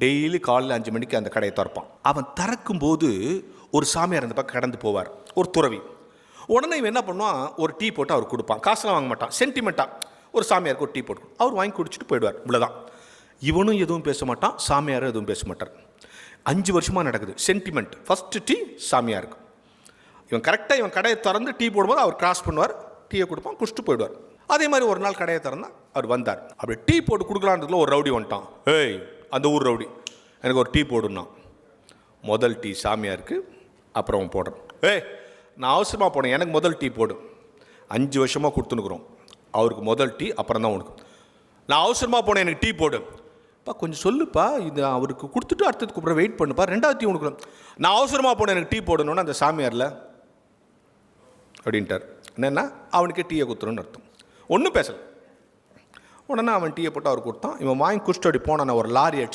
Daily காலையில் அஞ்சு மணிக்கு அந்த கடையை திறப்பான். அவன் திறக்கும்போது ஒரு சாமியார் அந்த பக்கம் கடந்து போவார். ஒரு துறவி. உடனே இவன் என்ன பண்ணுவான்? ஒரு டீ போட்டு அவர் கொடுப்பான். காசுலாம் வாங்க மாட்டான். சென்டிமெண்ட்டாக ஒரு சாமியாருக்கு ஒரு டீ போட்டு அவர் வாங்கி குடிச்சிட்டு போயிடுவார். இவ்வளோதான் இவனும் எதுவும் பேச மாட்டான். சாமியாரும் எதுவும் பேச மாட்டார். அஞ்சு வருஷமாக நடக்குது. சென்டிமெண்ட் ஃபஸ்ட்டு டீ சாமியாருக்கு. இவன் கரெக்டாக இவன் கடையை திறந்து டீ போடும்போது அவர் கிராஸ் பண்ணுவார். டீயை கொடுப்பான். குடிச்சிட்டு போயிடுவார். அதே மாதிரி ஒரு நாள் கடையை திறந்தா அவர் வந்தார். அப்படி டீ போட்டு கொடுக்கலான்றதுல ஒரு ரவுடி வந்துட்டான். ஏய் அந்த ஊர் ரவுடி. எனக்கு ஒரு டீ போடுன்னா. முதல் டீ சாமியாருக்கு அப்புறம் போடுறேன் போடுறான். ஏய் நான் அவசரமாக போனேன். எனக்கு முதல் டீ போடு. அஞ்சு வருஷமாக கொடுத்துனுக்குறோம் அவருக்கு முதல் டீ அப்புறம் தான் உனக்கு. நான் அவசரமாக போனேன். எனக்கு டீ போடு. பா கொஞ்சம் சொல்லுப்பா. இது அவருக்கு கொடுத்துட்டு அடுத்ததுக்கு அப்புறம் வெயிட் பண்ணுப்பா ரெண்டாவது டீ உனக்கு. நான் அவசரமாக போனேன். எனக்கு டீ போடணும்னு அந்த சாமியாரில். அப்படின்ட்டார். என்னென்னா அவனுக்கே டீயை கொடுத்துருன்னு அர்த்தம். ஒன்றும் பேசலை. உடனே அவன் டீயை போட்டு அவர் கொடுத்தான். இவன் வாங்கி குஷ்டடி போனான் ஒரு லாரி அடிச்சு